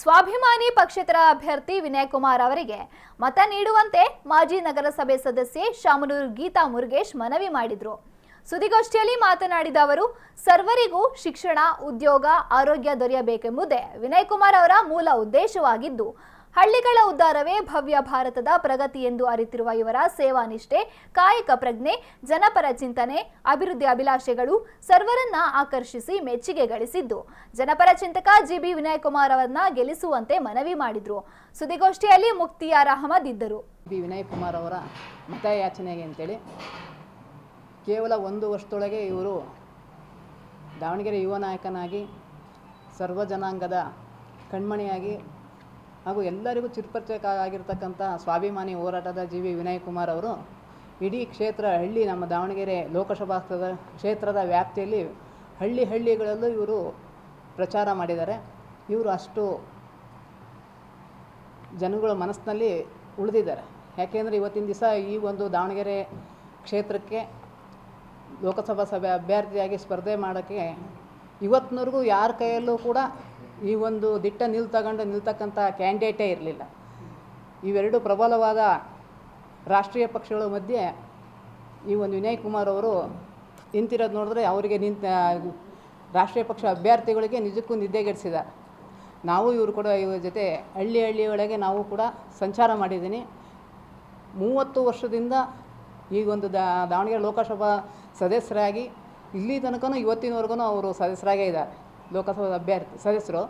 ಸ್ವಾಭಿಮಾನಿ ಪಕ್ಷೇತರ ಅಭ್ಯರ್ಥಿ ವಿನಯ್ ಕುಮಾರ್ ಅವರಿಗೆ ಮತ ನೀಡುವಂತೆ ಮಾಜಿ ನಗರಸಭೆ ಸದಸ್ಯೆ ಶಾಮನೂರು ಗೀತಾ ಮುರುಗೇಶ್ ಮನವಿ ಮಾಡಿದರು. ಸುದ್ದಿಗೋಷ್ಠಿಯಲ್ಲಿ ಮಾತನಾಡಿದ ಅವರು, ಸರ್ವರಿಗೂ ಶಿಕ್ಷಣ, ಉದ್ಯೋಗ, ಆರೋಗ್ಯ ದೊರೆಯಬೇಕೆಂಬುದೇ ವಿನಯ್ ಕುಮಾರ್ ಅವರ ಮೂಲ ಉದ್ದೇಶವಾಗಿದ್ದು ಹಳ್ಳಿಗಳ ಉದ್ಧಾರವೇ ಭವ್ಯ ಭಾರತದ ಪ್ರಗತಿ ಎಂದು ಅರಿತಿರುವ ಇವರ ಸೇವಾ ನಿಷ್ಠೆ, ಕಾಯಕ ಪ್ರಜ್ಞೆ, ಜನಪರ ಚಿಂತನೆ, ಅಭಿವೃದ್ಧಿ ಅಭಿಲಾಷೆಗಳು ಸರ್ವರನ್ನ ಆಕರ್ಷಿಸಿ ಮೆಚ್ಚುಗೆ ಗಳಿಸಿದ್ದು. ಜನಪರ ಚಿಂತಕ ಜಿಬಿ ವಿನಯ್ ಕುಮಾರ್ ಅವರನ್ನ ಗೆಲ್ಲಿಸುವಂತೆ ಮನವಿ ಮಾಡಿದ್ರು. ಸುದ್ದಿಗೋಷ್ಠಿಯಲ್ಲಿ ಮುಕ್ತಿಯಾರ್ ಅಹಮದ್ ಇದ್ದರು. ಬಿ ವಿನಯ್ ಕುಮಾರ್ ಅವರ ಮತಯಾಚನೆಗೆ ಅಂತೇಳಿ ಕೇವಲ ಒಂದು ವರ್ಷದೊಳಗೆ ಇವರು ದಾವಣಗೆರೆ ಯುವ ನಾಯಕನಾಗಿ, ಸರ್ವ ಜನಾಂಗದ ಕಣ್ಮಣಿಯಾಗಿ ಹಾಗೂ ಎಲ್ಲರಿಗೂ ಚಿರಪರಿಚಯ ಆಗಿರ್ತಕ್ಕಂಥ ಸ್ವಾಭಿಮಾನಿ ಹೋರಾಟದ ಜಿ ವಿ ವಿನಯ್ ಕುಮಾರ್ ಅವರು ಇಡೀ ಕ್ಷೇತ್ರ ಹಳ್ಳಿ, ನಮ್ಮ ದಾವಣಗೆರೆ ಲೋಕಸಭಾ ಕ್ಷೇತ್ರದ- ವ್ಯಾಪ್ತಿಯಲ್ಲಿ ಹಳ್ಳಿ ಹಳ್ಳಿಗಳಲ್ಲೂ ಇವರು ಪ್ರಚಾರ ಮಾಡಿದ್ದಾರೆ. ಇವರು ಅಷ್ಟು ಜನಗಳ ಮನಸ್ಸಿನಲ್ಲಿ ಉಳಿದಿದ್ದಾರೆ. ಯಾಕೆಂದರೆ ಇವತ್ತಿನ ದಿವಸ ಈ ಒಂದು ದಾವಣಗೆರೆ ಕ್ಷೇತ್ರಕ್ಕೆ ಲೋಕಸಭಾ ಸಭೆ ಅಭ್ಯರ್ಥಿಯಾಗಿ ಸ್ಪರ್ಧೆ ಮಾಡೋಕ್ಕೆ ಇವತ್ತಿನವರೆಗೂ ಯಾರ ಕೈಯಲ್ಲೂ ಕೂಡ ಈ ಒಂದು ದಿಟ್ಟ ನಿಲ್ ತಗೊಂಡು ನಿಲ್ತಕ್ಕಂಥ ಕ್ಯಾಂಡಿಡೇಟೇ ಇರಲಿಲ್ಲ. ಇವೆರಡು ಪ್ರಬಲವಾದ ರಾಷ್ಟ್ರೀಯ ಪಕ್ಷಗಳ ಮಧ್ಯೆ ಈ ಒಂದು ವಿನಯ್ ಕುಮಾರ್ ಅವರು ನಿಂತಿರೋದು ನೋಡಿದ್ರೆ ಅವರಿಗೆ ನಿಂತ, ರಾಷ್ಟ್ರೀಯ ಪಕ್ಷ ಅಭ್ಯರ್ಥಿಗಳಿಗೆ ನಿಜಕ್ಕೂ ನಿದ್ದೆಗೆಡಿಸಿದ. ನಾವು ಇವರು ಕೂಡ ಇವ್ರ ಜೊತೆ ಹಳ್ಳಿ ಹಳ್ಳಿಯೊಳಗೆ ನಾವು ಕೂಡ ಸಂಚಾರ ಮಾಡಿದ್ದೀನಿ. ಮೂವತ್ತು ವರ್ಷದಿಂದ ಈ ಒಂದು ದಾವಣಗೆರೆ ಲೋಕಸಭಾ ಸದಸ್ಯರಾಗಿ ಇಲ್ಲಿ ತನಕನೂ ಇವತ್ತಿನವರೆಗೂ ಅವರು ಸದಸ್ಯರಾಗೇ ಇದ್ದಾರೆ. ಲೋಕಸಭಾ ಅಭ್ಯರ್ಥಿ ಸದಸ್ಯರು,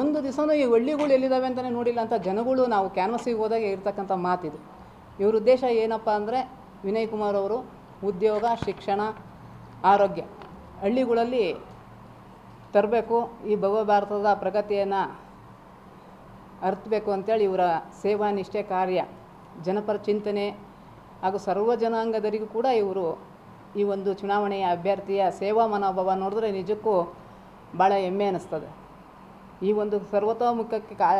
ಒಂದು ದಿವಸನೂ ಈ ಹಳ್ಳಿಗಳು ಎಲ್ಲಿದ್ದಾವೆ ಅಂತಲೇ ನೋಡಿಲ್ಲ ಅಂತ ಜನಗಳು ನಾವು ಕ್ಯಾನ್ವಸಿಗೆ ಹೋದಾಗ ಇರ್ತಕ್ಕಂಥ ಮಾತಿದು. ಇವ್ರ ಉದ್ದೇಶ ಏನಪ್ಪ ಅಂದರೆ, ವಿನಯ್ ಕುಮಾರ್ ಅವರು ಉದ್ಯೋಗ, ಶಿಕ್ಷಣ, ಆರೋಗ್ಯ ಹಳ್ಳಿಗಳಲ್ಲಿ ತರಬೇಕು, ಈ ಭವ್ಯ ಭಾರತದ ಪ್ರಗತಿಯನ್ನು ಅರ್ಥಬೇಕು ಅಂತೇಳಿ ಇವರ ಸೇವಾ ನಿಷ್ಠೆ ಕಾರ್ಯ, ಜನಪರ ಚಿಂತನೆ ಹಾಗೂ ಸರ್ವ ಜನಾಂಗದರಿಗೂ ಕೂಡ ಇವರು ಈ ಒಂದು ಚುನಾವಣೆಯ ಅಭ್ಯರ್ಥಿಯ ಸೇವಾ ಮನೋಭಾವ ನೋಡಿದ್ರೆ ನಿಜಕ್ಕೂ ಭಾಳ ಹೆಮ್ಮೆ ಅನ್ನಿಸ್ತದೆ ಈ ಒಂದು ಸರ್ವತೋಮುಖಕ್ಕೆ ಕಾ,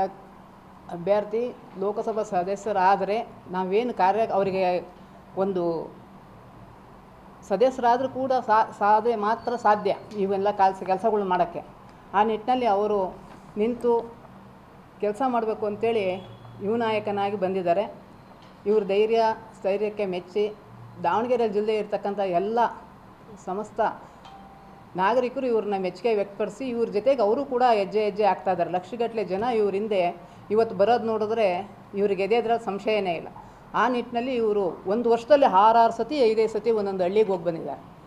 ಅಭ್ಯರ್ಥಿ ಲೋಕಸಭಾ ಸದಸ್ಯರಾದರೆ ನಾವೇನು ಕಾರ್ಯ, ಅವರಿಗೆ ಒಂದು ಸದಸ್ಯರಾದರೂ ಕೂಡ ಸಾಧ್ಯ ಮಾತ್ರ ಸಾಧ್ಯ ಇವೆಲ್ಲ ಕೆಲಸ ಕೆಲಸಗಳು ಮಾಡೋಕ್ಕೆ. ಆ ನಿಟ್ಟಿನಲ್ಲಿ ಅವರು ನಿಂತು ಕೆಲಸ ಮಾಡಬೇಕು ಅಂತೇಳಿ ಯುವ ನಾಯಕನಾಗಿ ಬಂದಿದ್ದಾರೆ. ಇವ್ರ ಧೈರ್ಯ, ಸ್ಥೈರ್ಯಕ್ಕೆ ಮೆಚ್ಚಿ ದಾವಣಗೆರೆ ಜಿಲ್ಲೆ ಇರತಕ್ಕಂಥ ಎಲ್ಲ ಸಮಸ್ತ ನಾಗರಿಕರು ಇವ್ರನ್ನ ಮೆಚ್ಚುಗೆ ವ್ಯಕ್ತಪಡಿಸಿ ಇವ್ರ ಜೊತೆಗೆ ಅವರು ಕೂಡ ಹೆಜ್ಜೆ ಹೆಜ್ಜೆ ಆಗ್ತಾ ಇದ್ದಾರೆ. ಲಕ್ಷಗಟ್ಟಲೆ ಜನ ಇವ್ರ ಹಿಂದೆ ಇವತ್ತು ಬರೋದು ನೋಡಿದ್ರೆ ಇವ್ರಿಗೆ ಎದೆದ್ರಲ್ಲಿ ಸಂಶಯನೇ ಇಲ್ಲ. ಆ ನಿಟ್ಟಿನಲ್ಲಿ ಇವರು ಒಂದು ವರ್ಷದಲ್ಲಿ ಆರಾರು ಸತಿ ಐದೈದು ಸತಿ ಒಂದೊಂದು ಹಳ್ಳಿಗೆ ಹೋಗಿ ಬಂದಿದ್ದಾರೆ.